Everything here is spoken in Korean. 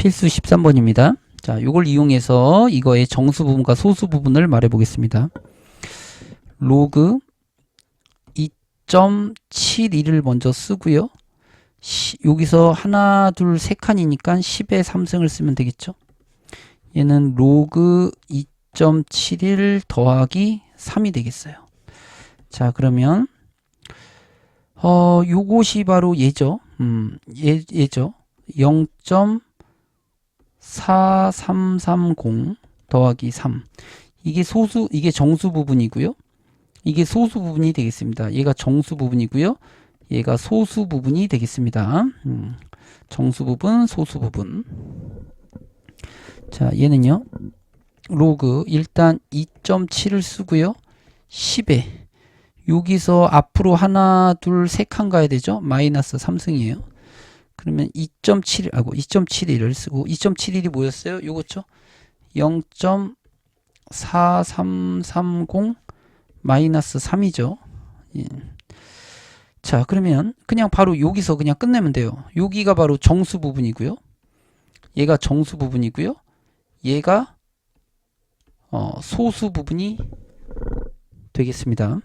필수 13번입니다. 자, 이걸 이용해서 이거의 정수 부분과 소수 부분을 말해 보겠습니다. 로그 2.71을 먼저 쓰고요. 시- 여기서 하나, 둘, 세 칸이니까 10의 3승을 쓰면 되겠죠. 얘는 로그 2.71 더하기 3이 되겠어요. 자, 그러면 어, 요것이 바로 얘죠. 음, 얘, 얘죠. 0.4330 더하기 3. 이게 소수, 이게 정수 부분이고요. 이게 소수 부분이 되겠습니다. 얘가 정수 부분이고요. 얘가 소수 부분이 되겠습니다. 음, 정수 부분, 소수 부분. 자, 얘는요. 로그 일단 2.7을 쓰고요. 10에 여기서 앞으로 하나, 둘, 세 칸 가야 되죠? 마이너스 3승이에요. 그러면 2.7, 하고 2.71을 쓰고 2.71이 뭐였어요? 요거죠? 0.4330 마이너스 3이죠. 예. 자, 그러면 그냥 바로 여기서 그냥 끝내면 돼요. 여기가 바로 정수 부분이고요. 얘가 정수 부분이고요. 얘가 어, 소수 부분이 되겠습니다.